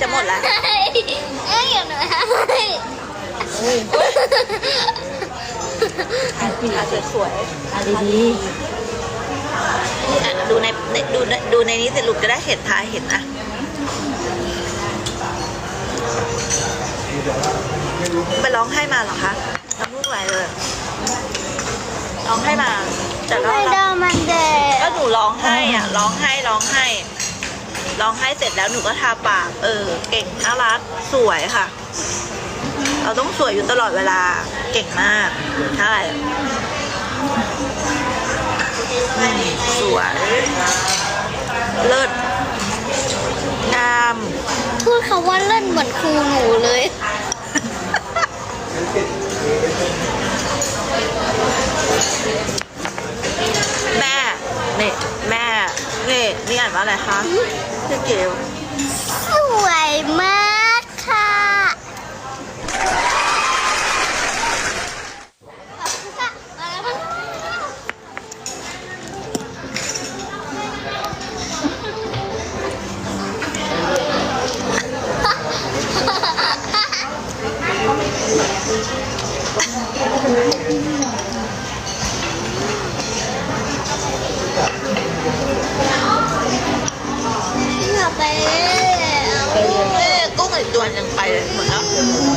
จะหมดแล้วเอ้ยอย่าหน่อยให้อะสวยอะดีๆอะดูในในดูในดูในนี้เสร็จลูกจะได้เห็นทายเห็นนะไปร้องให้มาเหรอคะน้ำมูกไหลเลยร้องให้มาแต่ก็ไม่ได้มันเด็กก็หนูร้องให้อะร้องให้ร้องให้ ร้องให้เสร็จแล้วหนูก็ทาปาก เออ เก่งน่ารักสวยค่ะ เราต้องสวยอยู่ตลอดเวลาเก่งมากใช่สวยเลิศงาม พูดคำว่าเล่นเหมือนครูหนูเลย แม่ นี่ แม่ นี่ นี่อ่านว่าอะไรคะ เกลสวยมากค่ะ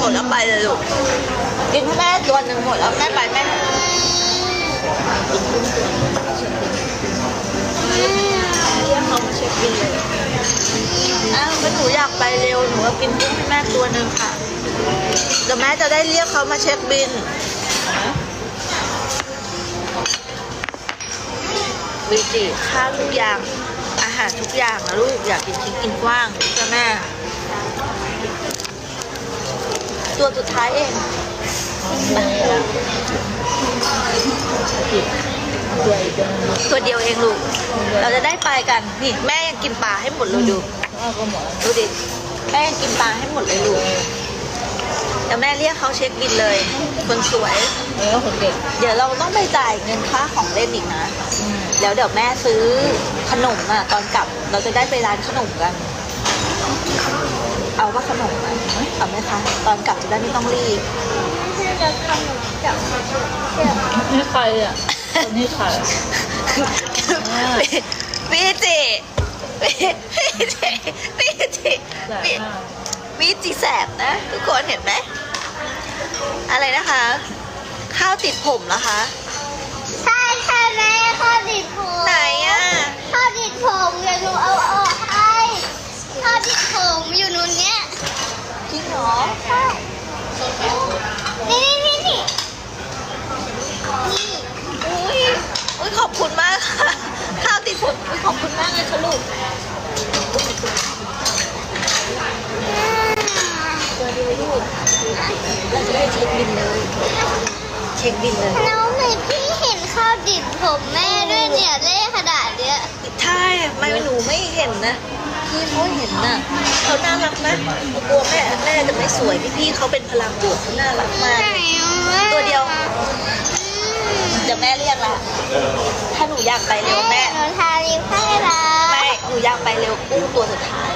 ดแล้วไปเลยลูก กินให้แม่ตัวหนึ่งหมดแล้วแม่ไปแม่เรียกเขามาเช็คบินเลยอ้าวก็หนูอยากไปเร็ว หนูก็กินกุ้งให้แม่ตัวหนึ่งค่ะเดี๋ยวแม่จะได้เรียกเขามาเช็คบิน วิจิค่าทุกอย่าง อาหารทุกอย่างนะลูก อยากกินชิ้นกินกว้างจ้ะแม่ ตัวสุดท้ายเองตัวเดียวเองลูก เราจะได้ไปกัน นี่แม่ยังกินปลาให้หมดเลยดู ดูดิ แม่ยังกินปลาให้หมดเลยลูกเดี๋ยวแม่เรียกเขาเช็คบินเลย คนสวยเออคนเด็กเดี๋ยวเราต้องไปจ่ายเงินค่าของเล่นอีกนะ แล้วเดี๋ยวแม่ซื้อขนมอะตอนกลับ เราจะได้ไปร้านขนมกันอ ว่าขนมอะเอาไหมคะ ตอนกลับจะได้ไม่ต้องรีบจะทำหนูจับเชือกนี่ใครอะคนนี้ใครวิจิวิจิวิจิแสบวิมากวิจิแสบนะ ทุกคนเห็นไหม อะไรนะคะ ข้าวติดผมเหรอคะ ใช่ใช่แม่ข้อดิดผม ไหนอะ ข้อดิดผมเดี๋ยวหนูเอาออกให้ ข้อดิดผมอยู่นู่นเนี้ยจ ริงเหรอใช่นี่นี่นี่นี่อุ้ยอุ้ยขอบคุณมากค่ะข้าวติดผมอุ้ยขอบคุณมากเลยค่ะลูกตัวเดียวลูกเราจะได้เช็คบินเลยเช็คบินเลยน้องเลยพี่เห็นข้าวดิดผมแม่ด้วยเนี่ยเล่ขนาดเนี้ยใช่ไม่หนูไม่เห็นนะ พี่เขาเห็นน่ะเขาน่ารักนะเขากลัวแม่แม่จะไม่สวยพี่พี่ๆเขาเป็นพลังบวกเขาน่ารักมาก ตัวเดียวเดี๋ยวแม่เรียกละถ้าหนูอยากไปเร็วแม่หนูทาลิปให้ละแม่หนูอยากไปเร็วกุ้งตัวสุดท้าย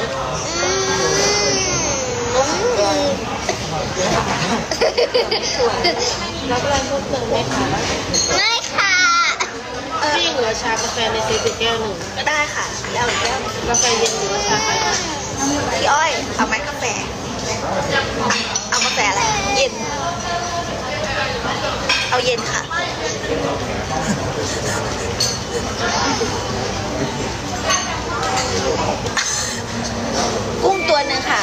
รับอะไรเพิ่มเติมไหมคะไม่ค่ะ พี่เหลือชากาแฟในเซตแก้วหนึ่งก็ได้ค่ะแล้วอีกแล้วกาแฟเย็นหรือว่าชาไทยพี่อ้อย เอาไหมกาแฟ เอากาแฟอะไร เย็น เอาเย็นค่ะ กุ้งตัวหนึ่งค่ะ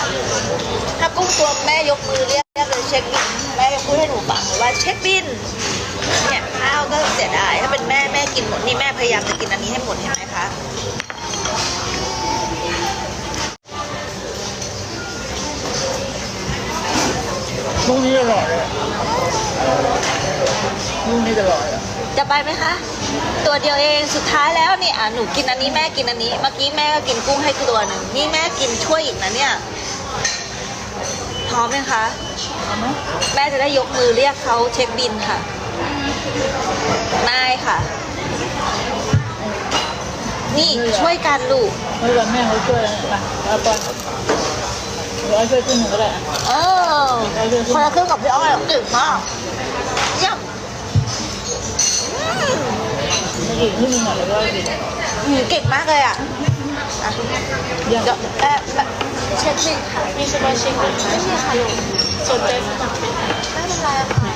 ถ้ากุ้งตัวแม่ยกมือเรียก เรียกเลยเช็คบินแม่จะพูดให้หนูฟังเลยว่าเช็คบินเนี่ยข้าวก็เสียดายถ้าเป็นแม่แม่กินหมดนี่แม่พยายามจะกินอันนี้ให้หมดเห็นไหมคะลูกนี้อร่อยอะลูกนี้อร่อยอะจะไปไหมคะ ตัวเดียวเองสุดท้ายแล้วนี่อะหนูกินอันนี้แม่กินอันนี้ เมื่อกี้แม่ก็กินกุ้งให้ตัวหนึ่งนี่แม่กินช่วยอีกนะเนี่ย พร้อมไหมคะเอาไหมแม่จะได้ยกมือเรียกเขาเช็คบินค่ะได้ค่ะ นี่ช่วยกันลูกไม่ว่าแม่เขาช่วยนะไปเอาไปอ้อยช่วยขึ้นหนึ่งก็ได้อะเออคนละครึ่งกับพี่อ้อยเก่งมากเยี่ยมไม่กี่ขึ้นหนึ่งหน่อยแล้วก็อีกอืมเก่งมากเลยอะอะเดี๋ยวเดี๋ยวแอบแอบ เช็คบินค่ะมีสมาชิกไหมคะไม่มีค่ะลูกสนใจสมัครไหมคะไม่เป็นไรค่ะ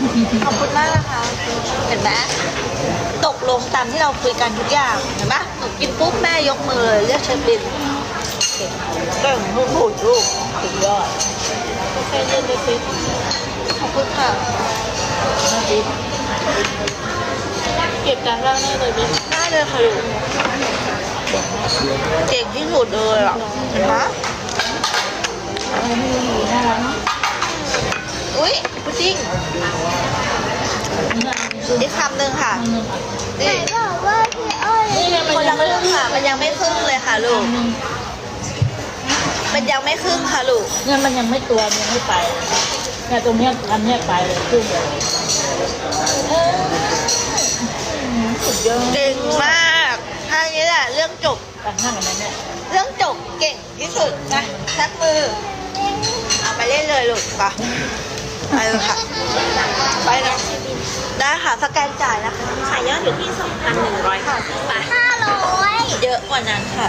ขอบคุณมากนะคะเห็นไหมตกลงตามที่เราคุยกันทุกอย่างเห็นไหมหนูกินปุ๊บแม่ยกมือเลยเรียกเชฟบินเก่งเก่งลูกหูลูกสุดยอดแค่เย็นเลยสิขอบคุณค่ะนาทีเก็บจานล่างได้เลยไหมได้เลยค่ะลูกเก่งที่สุดเลยอะเห็นไหมน่ารักเนาะอุ้ยพุดดิ้งนี่น่ารักจริงอีกคำหนึ่งค่ะอันหนึ่งอะไหนนี่บอกว่าพี่อ้อยนี่ไงมันคนยัละงคไม่รึ่งค่ะ มันยังไม่ครึ่งเลยค่ะลูกอันหนึ่งมันยังไม่ครึ่งค่ะลูก เนี่ยมันยังไม่ตัวมันยังไม่ไปเนี่ยตรงเนี้ยอันเนี้ยไปเลยขึ้นเลยเออสุดยอดเก่งมากท่านี้แหละเรื่องจบแต่งหน้ากันนะเนี่ยเรื่องจบเก่งที่สุดนะชักมือ เอาไปเล่นเลยลูกไปไปเลยค่ะ ไปนะได้ค่ะสแกนจ่ายนะคะขายยอดอยู่ที่ 2,100ค่ะไปห้าร้อยเยอะกว่านั้นค่ะ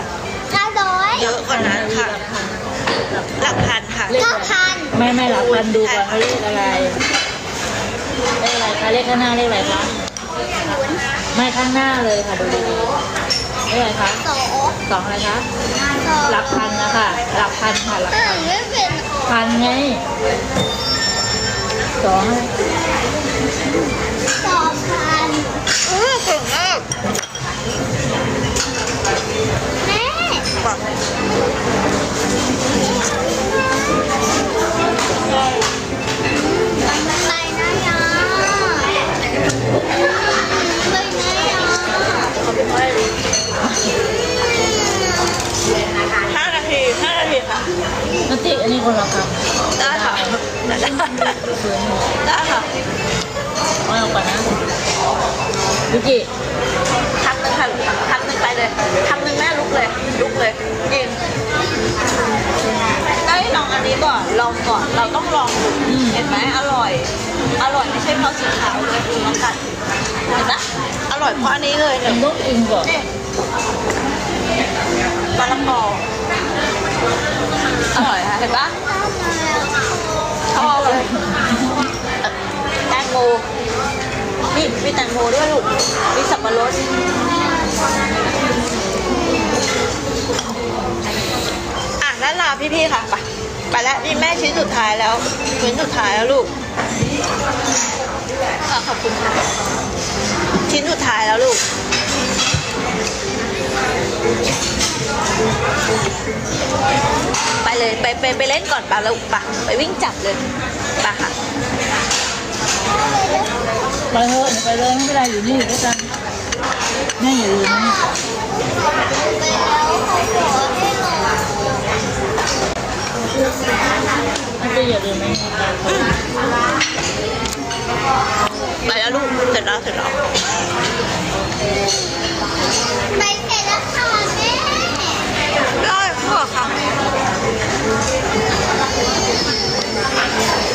ห้าร้อยเยอะกว่านั้นค่ะ หลักพันค่ะเก้าพันไม่ไม่รับพันดูก่อนเขาเลขอะไร เลขอะไรคะเลขข้างหน้าเลขอะไรคะไม่ข้างหน้าเลยค่ะดูดีๆเลขอะไรคะสองสองอะไรคะสองหลักพันนะคะหลักพันค่ะหลักอ่าพันนไม่เป็น พันไงสองไรสองพัน นัตติอันนี้คนละคได้ค่ะได้ได้ำคืนได้ค่ะเอาออกก่อนนะวิกิคำหนึ่งค่ะคำหนึ่งไปเลยคำหนึ่งแม่ลุกเลยลุกเลยยิงได้ลองอันนี้ก่อนลองก่อนเราต้องลองดูเห็นไหมอร่อย อร่อยไม่ใช่เพราะสีขาวเลยคือน้องกัดเห็นไหมอร่อยเพราะอันนี้เลยมัเนี่ยนต้องกินก่อนนี่มะละกอ อร่อยค่ะเห็นปะชอบเลยแตงโมมีมีแตงโมด้วยลูกมีสับปะรดอะนั่นลาพี่ๆค่ะไปไปแล้วนี่แม่ชิ้นสุดท้ายแล้วชิ้นสุดท้ายแล้วลูกอะขอบคุณค่ะชิ้นสุดท้ายแล้วลูก เลยไปไปไปเล่นก่อนปะแล้วปะไปวิ่งจับเลยปะค่ะไปเถอะไปเลยไม่เป็นไรอยู่นี่อยู่ด้วยกันแม่อย่าลืมนะไปแล้วเขาขอให้หนูนัตติอย่าลืมนะไปแล้วลูกเสร็จแล้วเสร็จแล้วไปเสร็จแล้วค่ะแม่ได้ค่ะค่ะ Thank you.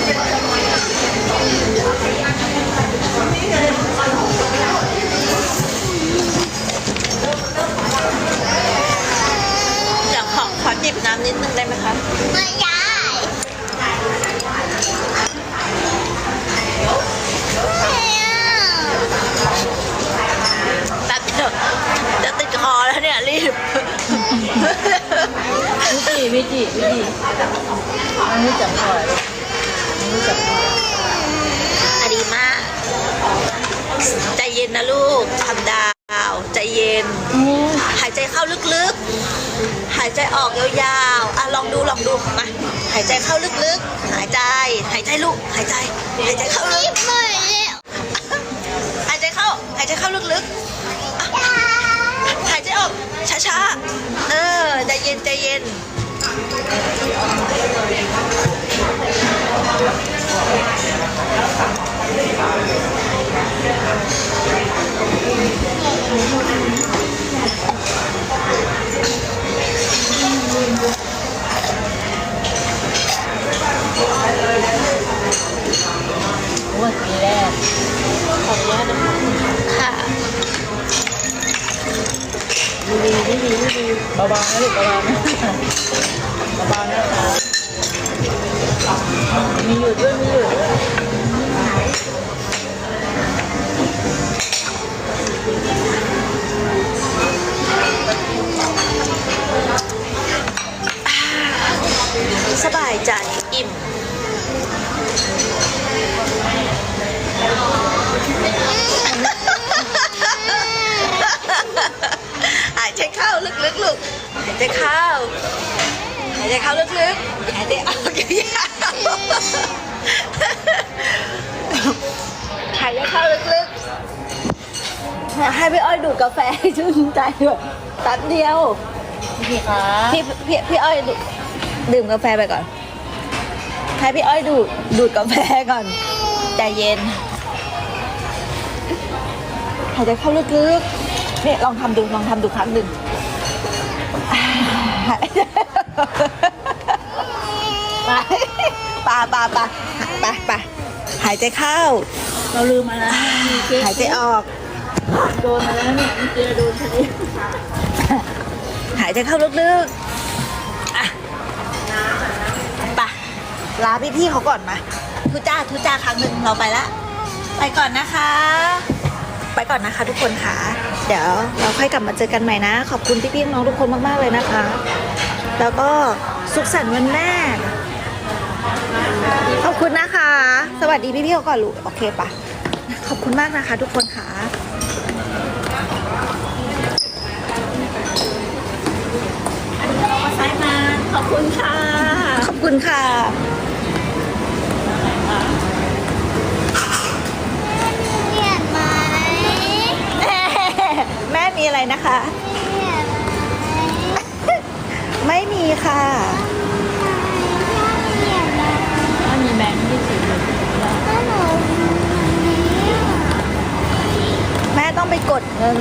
มันรู้จักก่อนมันรู้จักก่อนอดีมากใจเย็นนะลูกทำดาว ใจเย็น หายใจเข้าลึกๆ หายใจออกยาวๆ อะลองดูลองดูมา หายใจเข้าลึกๆ หายใจ หายใจลูก หายใจ หายใจเข้าลึรีกบเลยหายใจเข้า หายใจเข้าลึกๆ หายใจออกช้าๆ เออ ใจเย็นใจเย็น ดีดีดีดีดีเบาๆนะลูกเบาๆนะเบาๆนะคะมีหยุดด้วยมีหยุดด้วยสบายใจอิ่ม ใจเข้าหายใจเข้าลึกๆหายใจออกยาวๆหายใจเข้าลึกๆให้พี่อ้อยดูดกาแฟให้ชื่นใจด้วยแป๊บเดียวพี่คะพี่พี่พี่อ้อยดูดื่มกาแฟไปก่อน ให้พี่อ้อยดูดดูดกาแฟก่อนใจเย็นหายใจเข้าลึกๆนี่ลองทำดูลองทำดูครั้งหนึ่ง ไปปาปาปาไปไปหายใจเข้า เราลืมมาแล้วมีเค้กหายใจออก โดนมาแล้วเนี่ยมีเจโดนพอดีหายใจเข้าลึกๆอะไปลาพี่ๆเขาก่อนมาทุจ้าทุจ้าครั้งหนึ่งเราไปละ ไปก่อนนะคะ ไปก่อนนะคะทุกคนค่ะ เดี๋ยวเราค่อยกลับมาเจอกันใหม่นะ ขอบคุณพี่ๆน้องๆทุกคนมากๆเลยนะคะ แล้วก็สุขสันต์วันแม่ ขอบคุณนะคะ สวัสดีพี่ๆเขาก่อนลูกโอเคปะขอบคุณมากนะคะ ทุกคนค่ะซ้ายมาขอบคุณค่ะ ขอบคุณค่ะ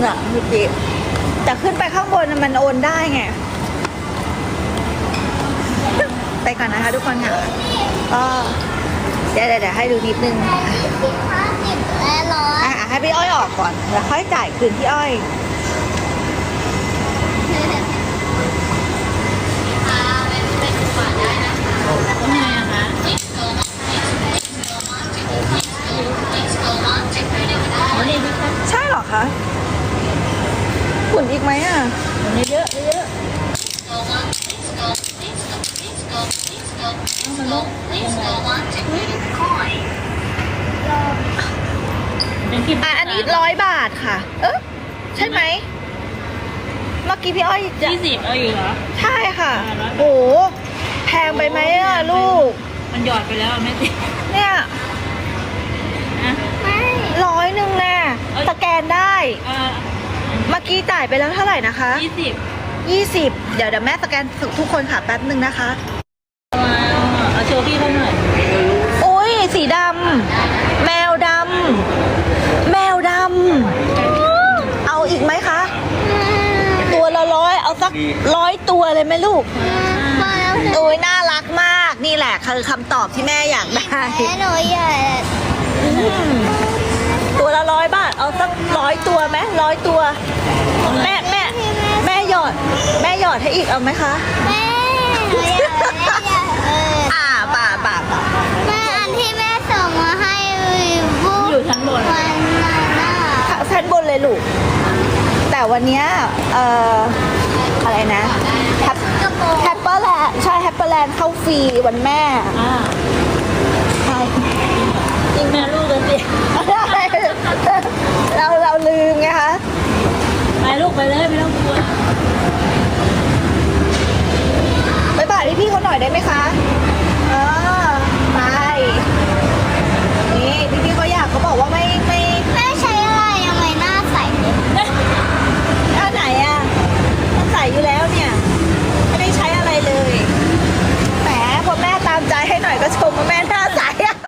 อะพี่ปิ๊บแต่ขึ้นไปข้างบนน่ะมันโอนได้ไง ไปก่อนนะคะทุกคนค่ะก็เดี๋ยวเดี๋ยวเดี๋ยวให้ดูนิดนึงห้าสิบและร้อยอะให้พี่อ้อยออกก่อน แล้วค่อยจ่ายคืนพี่อ้อยทำไมอะคะวันนี้พี่คะใช่เหรอคะ ขุนอีกไหมอะวันนี้เยอะเยอะอะอันนี้ร้อยบาทค่ะ เออใช่ไหม เมื่อกี้พี่อ้อยจะยี่สิบเอาอยู่เหรอ ใช่ค่ะ โอ้แพงไปไหมอะลูก มันหยอดไปแล้วไม่ติดเนี่ยนะไม่ร้อยหนึ่งแน่สแกนได้ เมื่อกี้จ่ายไปแล้วเท่าไหร่นะคะ ยี่สิบ20 เดี๋ยวเดี๋ยวแม่สแกนทุกคนค่ะแป๊บหนึ่งนะคะ เอาโชว์พี่เขาหน่อยอุ้ยสีดำแมวดำแมวดำเอาอีกไหมคะ ตัวละร้อยเอาสักร้อยตัวเลยไหมลูกมาแล้วโอ้ยน่ารักมากนี่แหละคือคำตอบที่แม่อยากได้และหนูอยากอืมตัวละร้อยบาท เอาสักร้อยตัวไหม ร้อยตัว แม่แม่แม่หยอด แม่หยอดให้อีกเอาไหมคะแม่หนูอยากแม่อยากเอออ่าป่าป่าป่าแม่อันที่แม่ส่งมาให้บุ๊กอยู่ชั้นบนวันนั้นน่ะชั้นบนเลยลูก แต่วันเนี้ยเอ่ออะไรนะแฮปกระโปรงแฮปเปอร์แลนด์ใช่แฮปเปอร์แลนด์เข้าฟรีวันแม่อ่าใช่จริงแม่ลูกกันสิ